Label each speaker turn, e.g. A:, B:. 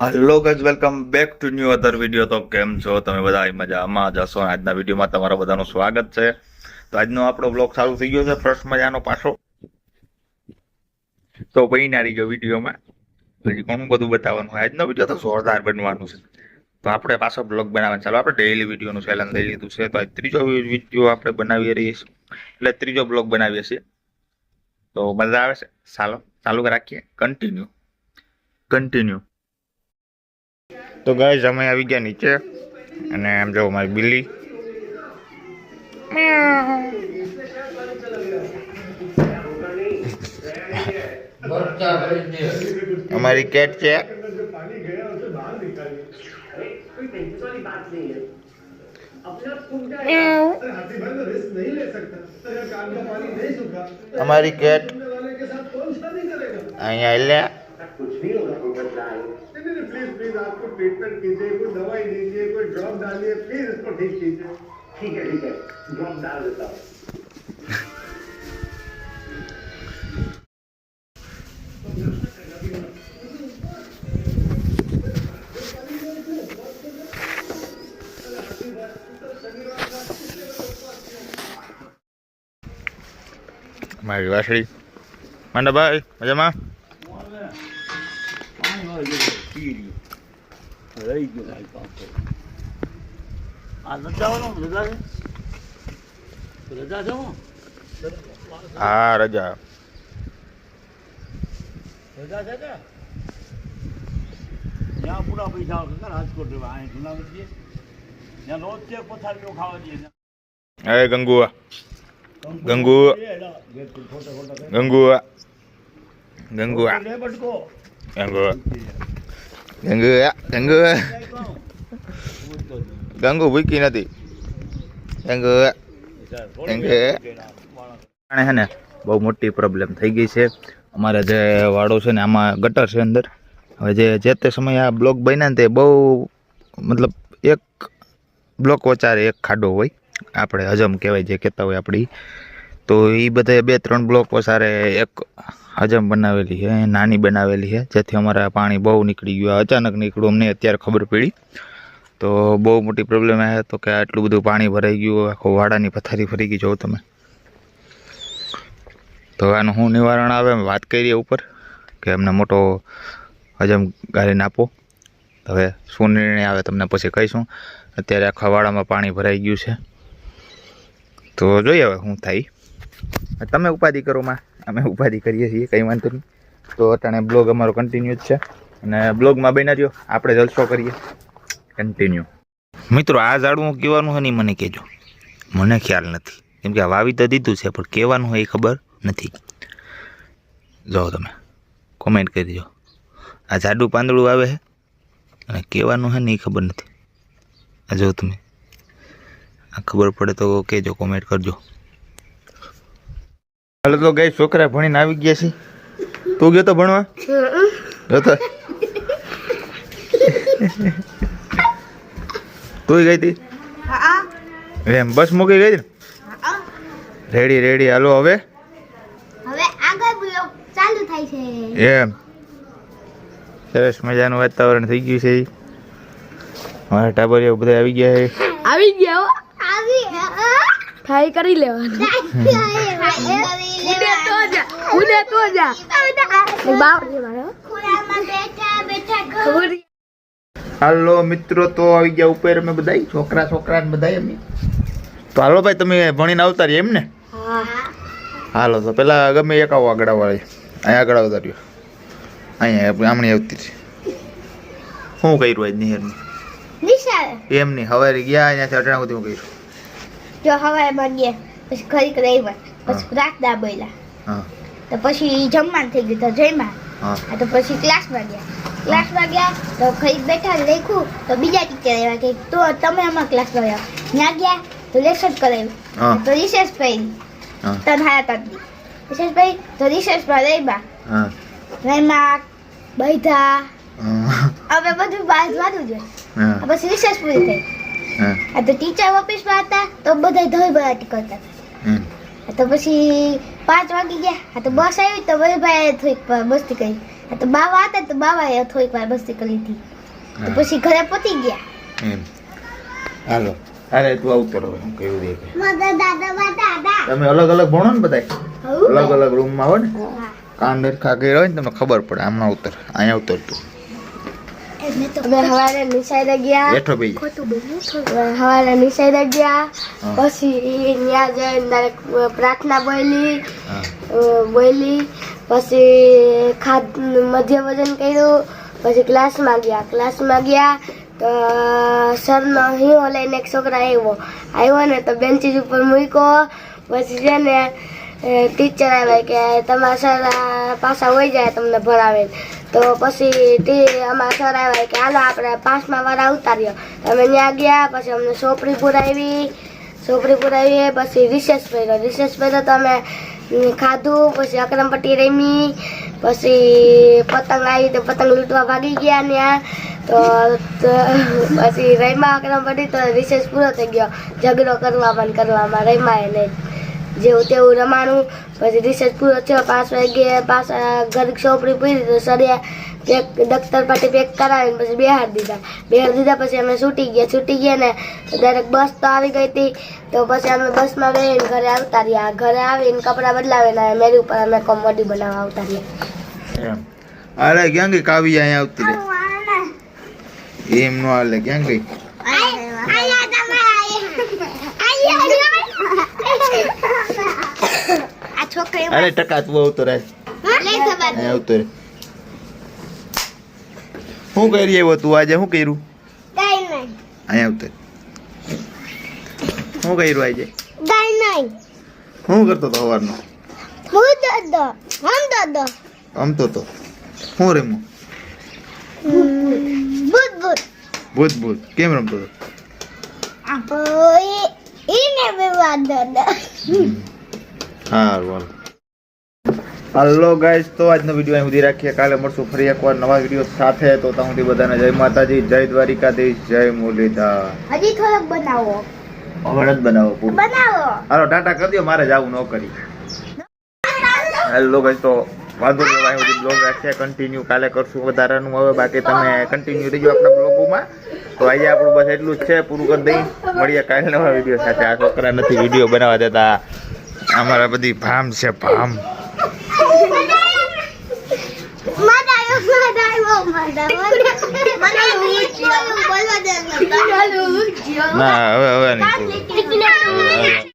A: Hello ગજ welcome back to new other video તો કેમ છો? તમે બધા મજામાં જશો આજના વિડીયોમાં તમારા બધાનું સ્વાગત છે. તો આજનો આપણો બ્લોગ ચાલુ થઈ ગયો છે. ફર્સ્ટ મજાનો પાછો. તો પૈનારી ગયો વિડીયોમાં. હજી ઘણું બધું બતાવવાનું હોય. આજનો વીડિયો તો જોરદાર બનવાનું છે. તો આપણે પાછો બ્લોગ બનાવવાનું. ચાલો, આપણે ડેઇલી વિડીયોનું ચેલેન્જ લઈ લીધું છે. તો આજ ત્રીજો વીડિયો આપણે બનાવી રહીએ છીએ. એટલે ત્રીજો બ્લોગ બનાવીએ છીએ. તો મજા આવે છે? ચાલો, ચાલુ રાખીએ. કન્ટિન્યુ કન્ટિન્યુ તો ગાય અમે આવી ગયા નીચે અને એમ જો મારી બિલ્લી. અમારી કેટ છે. અમારી કેટ અહીંયા એટલે
B: कुछ नहीं होगा नहीं नहीं प्लीज प्लीज आपको ट्रीटमेंट कीजिए कोई दवाई दीजिए कोई ड्रॉप डालिए प्लीज इसको ठीक कीजिए ठीक है ठीक है ड्रॉप डाल देता हूँ
A: મારી વાસળી માંડાભાઈ મજામાં હા, રજા.
C: ત્યાં પૂરા પૈસા રાજકોટ રહેવા અહીં જુનાગઢ જઈએ ત્યાં રોજ ચેક પથારીઓ ખાવા જઈએ
A: અરે, ગંગુઆ. ગંગુ. ગંગુઆ. ગંગુઆ.
C: લે
A: ganggu ya ganggu ગંગુ ભૂકી નથી ગંગુઆ જાણે છે ને બહુ મોટી પ્રોબ્લેમ થઈ ગઈ છે અમારે જે વાડો છે ને આમાં ગટર છે અંદર હવે જે જે તે સમયે આ બ્લોક બન્યા ને તે બહુ મતલબ એક બ્લોક વચારે એક ખાડો હોય આપણે હજમ કહેવાય જે કહેતા હોય આપણી તો એ બધા બે ત્રણ બ્લોક વસારે એક હજમ બનાવેલી છે નાની બનાવેલી છે, જેથી અમારા પાણી બહુ નીકળી ગયું. અચાનક નીકળ્યું, અમને અત્યારે ખબર પડી. તો બહુ મોટી પ્રોબ્લેમ આવે તો કે આટલું બધું પાણી ભરાઈ ગયું, આખો વાડાની પથારી ફરી ગઈ જો તમે. તો આનું શું નિવારણ આવે વાત કરીએ ઉપર, કે એમને મોટો હજમ ગાળીને આપો. હવે શું નિર્ણય આવે તમને પછી કહીશું. અત્યારે આખા વાડામાં પાણી ભરાઈ ગયું છે. તો જોઈએ હવે શું થાય. તમે ઉપાધિ કરો, માં. અમે ઉપાધિ કરીએ છીએ, કંઈ વાંધો નહીં. તો અટાણે બ્લોગ અમારો કન્ટિન્યુ જ છે. અને બ્લોગમાં બની રહ્યો. આપણે જલસો કરીએ. કન્ટિન્યુ મિત્રો, આ ઝાડવું કહેવાનું હોય નહીં મને કહેજો. મને ખ્યાલ નથી. કેમ કે વાવી તો દીધું છે, પણ કહેવાનું હોય એ ખબર નથી. જુઓ તમે. કોમેન્ટ કરી દો આ જાડું પાંદડું આવે છે? અને કહેવાનું છે ને એ ખબર નથી. આ જો તમે. આ ખબર પડે તો કહેજો કોમેન્ટ કરજો. હાલો તો ગઈ છોકરા ભણીને આવી ગયા છે. તું ગયો તો ભણવા? ગયો તો ગઈ હતી? એમ બસ મૂકી ગઈ ને? રેડી રેડી હાલો હવે. એમ. સરસ મજાનું વાતાવરણ થઈ ગયું છે. મારા ટાબરિયા બધા આવી ગયા છે.
D: આવી ગયા
E: આવી
D: ટ્રાય કરી લેવાનું.
A: હાલો મિત્રો તો આવી ગયા ઉપર અમે બધા છોકરા છોકરા બધા એમ તો હાલો ભાઈ તમે ભણીને આવતા રહી એમ ને હાલો તો પેલા ગમે એક આવો આગળ વાળી અહીંયા આગળ આવતા રહ્યો અહીંયા આમણી આવતી છે શું કર્યું આજ
E: નિહેર
A: એમ નહીં હવે ગયા અહીંયા અટાણા સુધી હું કર્યું.
E: જો હવારે બનીએ પછી ઘડીક રહીમાં પછી પ્રાર્થના બોલ્યા. તો પછી જમવાનું થઈ ગયું તો જમ્યા.
A: હા.
E: તો પછી ક્લાસમાં ગયા. ક્લાસમાં ગયા તો ખરી બેઠા લખ્યું તો બીજા ટીચર આવ્યા કે તો તમે અમારા ક્લાસમાં આવ્યા ત્યાં ગયા તો લેસન કરાવ્યું. તો રિસેસ પડી તન હાયા તનની રિસેસ પડી તો રિસેસમાં રહીમાં રહીમાં
A: બધા.
E: હવે બધું બાદ વાતું જોઈએ પછી રિસેસ પૂરી થઈ. આ તો ટીચર ઓફિસમાં હતા તો બધા ધોઈ બરાટી કરતા.
A: હમ.
E: તો પછી પાંચ વાગી ગયા. આ તો બસ આવી તો ભાઈ થોડીક વાર મસ્તી કરી. તો બાવા હતા તો બાવાએ થોડીક વાર મસ્તી કરી હતી. તો પછી ઘરે પતી ગયા.
A: એમ. હાલો. અરે તું આવું કરો હું કેવું દેખે તમે અલગ અલગ ભણો ને બધા અલગ અલગ રૂમમાં આવો ને? કાન ડરખા કર્યા હોય ને તમને ખબર પડે આમના ઉતર અહીંયા ઉતરતું.
D: અમે સવારે નિશાળે ગયા.
A: બેઠો
E: બોલ્યું
D: અમે નિશાળે ગયા. પછી ત્યાં જઈને પ્રાર્થના બોલી બોલી. પછી ખાદ મધ્ય ભોજન કર્યું. પછી ક્લાસમાં ગયા. ક્લાસમાં ગયા તો સરનો હિંહો લઈને એક છોકરા આવ્યો. આવ્યો ને તો બેન્ચીસ ઉપર મૂક્યો. પછી છે ને ટીચર આવ્યા કે તમારા સર પાછા હોઈ જાય તમને ભણાવે. તો પછી તે અમારા સર આવ્યા કે, હાલો, આપણે પાંચમા વાળા ઉતાર્યો તમે ત્યાં ગયા, પછી અમને સોપડી પુરાવી સોપડી પુરાવી પછી રિસેસ પહેર્યો. રિસેસ પહેર્યો તો અમે ખાધું, પછી અકરમપટ્ટી રમી, પછી પતંગ આવી તો પતંગ લૂંટવા ભાગી ગયા ત્યાં તો પછી રમ્યા અકરમપટ્ટી તો રિસેસ પૂરો થઈ ગયો. ઝઘડો કરવામાં કરવામાં રમ્યા નહીં. જેવું તેવું રમાણું પછી રિસર્ચ પૂરો થયો પાંચ વાગે પાછા ઘર ચોપડી પૂરી તો સરિયા પેક દફતર પાટી પેક કરાવીને પછી બિહાર દીધા. બિહાર દીધા પછી અમે છૂટી ગયા. છૂટી ગયા ને ડાયરેક્ટ બસ તો આવી ગઈ હતી. તો પછી અમે બસમાં બેહીને ઘરે આવતા રહ્યા. ઘરે આવીને કપડાં બદલાવીને મેરી ઉપર અમે કોમેડી બનાવવા આવતા રહ્યા.
A: અરે ક્યાં ગઈ? કાવી અહીંયા આવતી રે એમ નો હાલે ક્યાં ગઈ?
E: છોકરી
A: અરે ટકા તું આવતો રહે આવતો રહે શું કરી આવ્યો તું આજે? શું કર્યું? અહીંયા આવતો. શું કર્યું આજે? શું કરતો તો સવારનો?
E: રમતો દાદા દાદા
A: આમતો તો શું રમ્યો?
E: ભૂત ભૂત.
A: ભૂત ભૂત. કેમ રમતો હતો?
E: એને વિવાદ દાદા
A: સારું હાલો હલો ગાઈસ તો આજનો વીડિયો અહીં સુધી રાખીએ. કાલે મળશું ફરી એકવાર નવા વીડિયો સાથે. તો ત્યાં સુધી બધાને જય માતાજી જય દ્વારિકાધીશ જય મુરલીધર.
E: હજી થોડોક બનાવો.
A: હવે જ બનાવો પૂરું.
E: બનાવો.
A: હાલો ટાટા કરી દો મારે જવું ન કરી. હેલો ગાઈસ તો વાંધો નહીં અહીં સુધી બ્લોગ રાખીએ. કન્ટિન્યુ કાલે કરશું વધારાનું. હવે બાકી તમે કન્ટિન્યુ રહીજો આપણા બ્લોગોમાં તો આજે આપણું બસ એટલું જ છે. પૂરું કરી દઈ. મળીએ કાલે નવા વીડિયો સાથે. આ છોકરા નથી વીડિયો બનાવવા દેતા. અમારા બધી ભામ છે ભામ.
E: મદાયો મદાયો મદાયો મને બોલવા દે
A: ના હવે હવે નહીં.